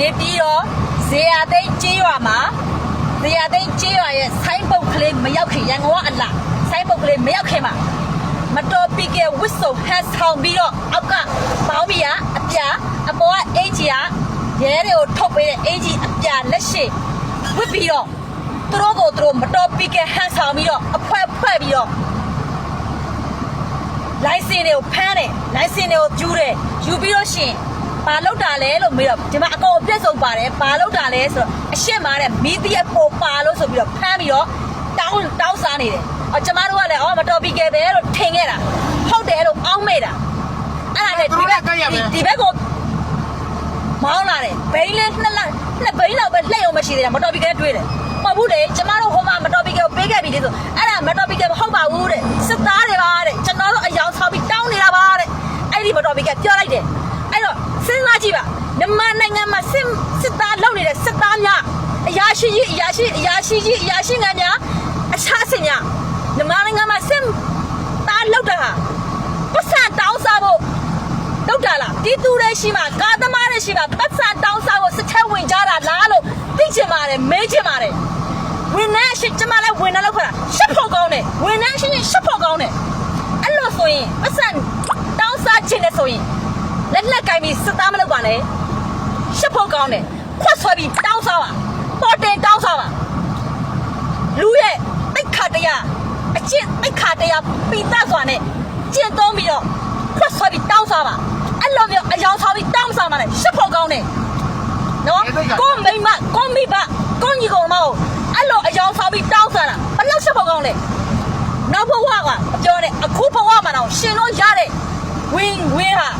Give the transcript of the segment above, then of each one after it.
နေပြီးတော့ဇေယသိန်းကျေးရွာမှာဇေယသိန်းကျေးရွာရဲ့ဆိုင်းပုတ်ကလေးမရောက်ခင်ရန်ကုန်ကအလားဆိုင်းပုတ်ကလေးမရောက်ခင်မှာမတော်ပီကဲဝစ်စုံဟန်ဆောင်ပြီးတော့အောက်ကပေါင်းမီယာအပြာအပေါ်ကအေဂျီယာရဲတွေကိုထုတ်ပေးတဲ့အေဂျီအပြာလက်ရှိဝစ်ပြီးတော့သူတို့ကိုသူတို့မတော်ပီကဲဟန်ဆောင်ပြီးတော့အဖွဲဖွဲပြီးတော့လိုင်စင်တွေကိုဖမ်းတယ်လိုင်စင်တွေကိုကျူးတယ်ယူပြီးတော့ရှင် ဘာလောက်တာလဲလို့မေးတော့ဒီမှာအကောင်အပြည့်စုံပါတယ်ဘာလောက်တာလဲဆိုတော့အရှင်းမာတဲ့မီဒီယာပိုပါလို့ဆိုပြီးတော့ဖမ်းပြီးတော့တောင်းတောင်းစားနေတယ်အော်ကျမတို့ကလည်းအော်မတော်ပြီကဲပဲလို့ထင်ခဲ့တာဟုတ်တယ်လို့အောင်းမေ့တာအဲ့ဒါနဲ့ဒီဘက်ဒီဘက်ကိုမောင်းလာတယ်ဘိန်းလေးနှစ်လက်နှစ်ဘိန်းလောက်ပဲလှည့်အောင်မရှိသေးတာမတော်ပြီကဲတွေးတယ်မဟုတ်ဘူးလေကျမတို့ဟိုမှာမတော်ပြီကဲကိုပေးခဲ့ပြီလေဆိုအဲ့ဒါမတော်ပြီကဲမဟုတ်ပါဘူးတဲ့စစ်သားတွေပါတဲ့ကျွန်တော်တို့အယောင်ဆောက်ပြီးတောင်းနေတာပါတဲ့အဲ့ဒီမတော်ပြီကဲပြောလိုက်တယ်အဲ့တော့စဉ်းစားကြည့်ပါမြန်မာနိုင်ငံမှာစစ်စစ်သားလုပ်နေတဲ့စစ်သားများအ ရာရှိကြီးအရာရှိအရာရှိကြီးအရာရှိငန်းများအခြားစင်များမြန်မာနိုင်ငံမှာစစ်သားလုပ်တာဟာပတ်စံတောင်းစားဖို့တုတ်တာလားဒီသူတွေရှိမှကာသမားတွေရှိမှပတ်စံတောင်းစားဖို့စစ်ချက်ဝင်ကြတာလားလို့သိချင်ပါတယ်မေးချင်ပါတယ်ဝင်နေရှိကျမလည်းဝင်နေလို့ခါရှက်ဖို့ကောင်းတယ်ဝင်နေရှိရင်ရှက်ဖို့ကောင်းတယ်အဲ့လိုဆိုရင်ပတ်စံတောင်းစားခြင်းနဲ့ဆိုရင်လက်လက်ကင်ပြီးစစ်သားမလုပ်ပါနဲ့ရှက်ဖို့ကောင်းတယ်ခွတ်ဆွဲပြီးတောင်းစားပါ ပေါ်တင်တောင်းစားပါလူရဲ့တိတ်ခါတရားအကျင့်တိတ်ခါတရားပိသစွာနဲ့ကျင့်သုံးပြီးတော့ခွတ်ဆွဲပြီးတောင်းစားပါအဲ့လိုမျိုးအယောင်ဆောင်ပြီးတောင်းစားပါနဲ့ရှက်ဖို့ကောင်းတယ်နော်ကိုမိမကိုမိဘကိုညီကောင်မဟုတ်အဲ့လိုအယောင်ဆောင်ပြီးတောင်းစားတာဘယ်လောက်ရှက်ဖို့ကောင်းလဲနောက်ဘဝကမပြောနဲ့အခုဘဝမှာတော့ရှင်လို့ရတဲ့ဝင်းဝင်းဟာ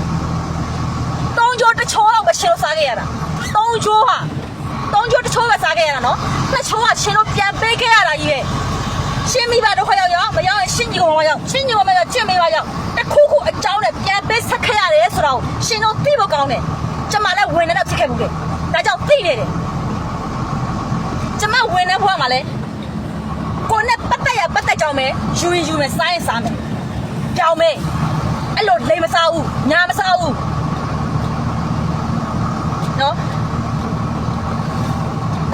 သုံးချိုးတစ်ချိုးတော့မရှင်လို့စားခဲ့ရတာသုံးချိုးဟာ သုံးချိုးတစ်ချိုးပဲစားခဲ့ရတာနော်နှစ်ချိုးကရှင်လို့ပြန်ပေးခဲ့ရတာကြီးပဲရှင်မိဘဒုက္ခရောက်ရောက်မရောက်ရင်ရှင်ကြီးကောင်မရောက်ရှင်ကြီးကောင်မရောက်ကျင့်မိဘရောက်တစ်ခုခုအကြောင်းနဲ့ပြန်ပေးဆက်ခဲ့ရတယ်ဆိုတော့ရှင်တို့သိဖို့ကောင်းတယ်ကျမလည်းဝင်နေတော့ဖြစ်ခဲ့ဘူးလေဒါကြောင့်သိနေတယ်ကျမဝင်နေဖို့မှာလဲကိုနဲ့ပတ်သက်ရပတ်သက်ကြောင်းပဲယူရင်ယူမယ်စားရင်စားမယ်ကြောင်းမယ်အဲ့လိုလိမ်မစားဘူးညာမစားဘူးနော်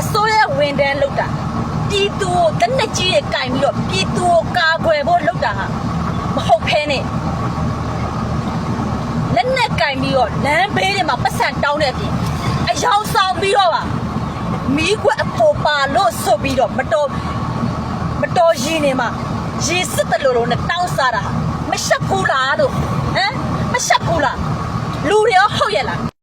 အစိုးရဝန် တန်းလောက်တာပြည်သူကိုတနက်ကြီးရဲ့ကင်ပြီးတော့ပြည်သူကိုကာကွယ်ဖို့လောက်တာဟာမဟုတ်ဖဲနဲ့လက်နဲ့ကင်ပြီးတော့လမ်းဘေးတွေမှာပတ်စံတောင်းတဲ့အပြင်အယောင်ဆောင်ပြီးတော့ပါမီးခွက်အပေါ်ပါလို့ဆိုပြီးတော့မတော်မတော်ရင်နေမှာရေစစ်တလို့လို့နဲ့တောင်းစားတာဟာမရှက်ဘူးလားလို့ဟမ်မရှက်ဘူးလားလူတွေရောဟုတ်ရဲ့လား